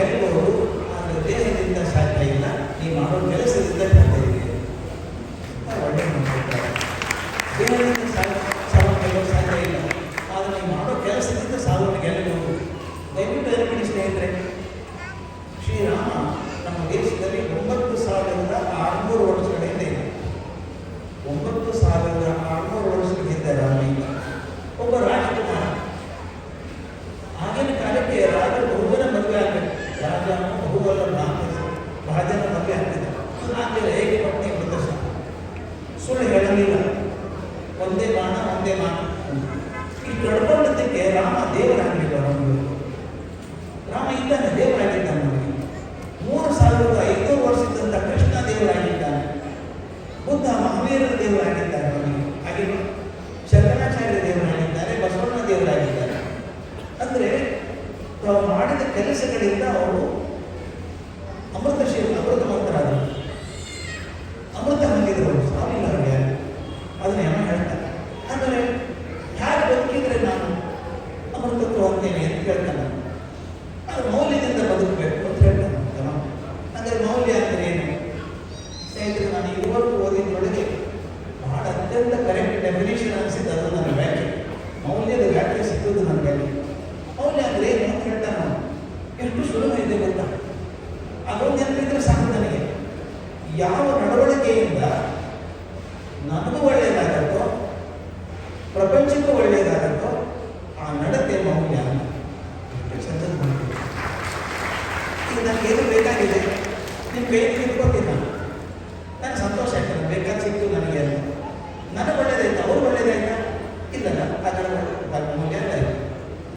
ಗೆಲ್ಲಬಹುದು ಆದರೆ ದೇಹದಿಂದ ಸಾಧ್ಯ ಇಲ್ಲ. ನೀ ಮಾಡೋ ಕೆಲಸದಿಂದ ಸಾಧ್ಯ ಇದೆ. ಒಳ್ಳೆಯ ದೇಹದಿಂದ ಸುಳ್ಳು ಹೇಳಲಿಲ್ಲ. ಒಂದೇ ಬಾಣ, ಒಂದೇ ಮಾನ ಈ ಕಳ್ಕೊಂಡದಕ್ಕೆ ರಾಮ ದೇವರಾಗಲಿಲ್ಲ ಅವನು ರಾಮ ಇದ್ದಾನೆ, ದೇವರಾಗಿದ್ದಾನೆ. ಮೂರು ಸಾವಿರದ ಐನೂರು ವರ್ಷದಿಂದ ಕೃಷ್ಣ ದೇವರಾಗಿದ್ದಾನೆ. ಬುದ್ಧ ಮಹಾವೀರ ದೇವರಾಗಿದ್ದಾನೆ ಅವನಿಗೆ. ಹಾಗೆ ಶಂಕರಾಚಾರ್ಯ ದೇವರಾಗಿದ್ದಾನೆ ಬಸವಣ್ಣ ದೇವರಾಗಿದ್ದಾನೆ ಅಂದರೆ ತಾವು ಮಾಡಿದ ಕೆಲಸಗಳಿಂದ ಅವರು ಅಮೃತಶೀಲ ಅಮೃತವಂತರಾದರು ಆದರೆ ಯಾರು ಬದುಕಿದ್ರೆ ನಾನು ಅಮೃತತ್ವ ಹೋಗ್ತೇನೆ ಅಂತ ಹೇಳ್ತಾನೆ. ಅದು ಮೌಲ್ಯದಿಂದ ಬದುಕಬೇಕು ಅಂತ ಹೇಳ್ತಾನೆ ಅಂದ್ರೆ ಅಂದರೆ ಮೌಲ್ಯ ಅಂದರೆ ಏನು? ಸ್ನೇಹಿತರೆ, ನಾನು ಇವತ್ತು ಓದಿದ್ರೊಳಗೆ ಬಹಳ ಅತ್ಯಂತ ಕರೆಕ್ಟ್ ಡೆಫಿನೇಷನ್ ಅನಿಸಿದ್ದು ಅದು ನನ್ನ ವ್ಯಾಖ್ಯೆ. ಮೌಲ್ಯದ ವ್ಯಾಖ್ಯೆ ಸಿಕ್ಕುವುದು ನನ್ನ ವ್ಯಾಖ್ಯೆ. ಮೌಲ್ಯ ಅಂದರೆ ಏನು ಅಂತ ಹೇಳ್ತಾನೆ ನಾನು ಎಷ್ಟು ಸುಲಭ ಇದೆ ಗೊತ್ತಾ? ಅದೊಂದು ಸಾಕು ನನಗೆ. ಯಾವ ನಡವಳಿಕೆಯಿಂದ ನನಗೂ ಈಗ ನನಗೆ ಏನು ಬೇಕಾಗಿದೆ? ನಿಮ್ಮ ಕೈಯಲ್ಲಿ ಇಟ್ಕೊತೀನಿ ನಾನು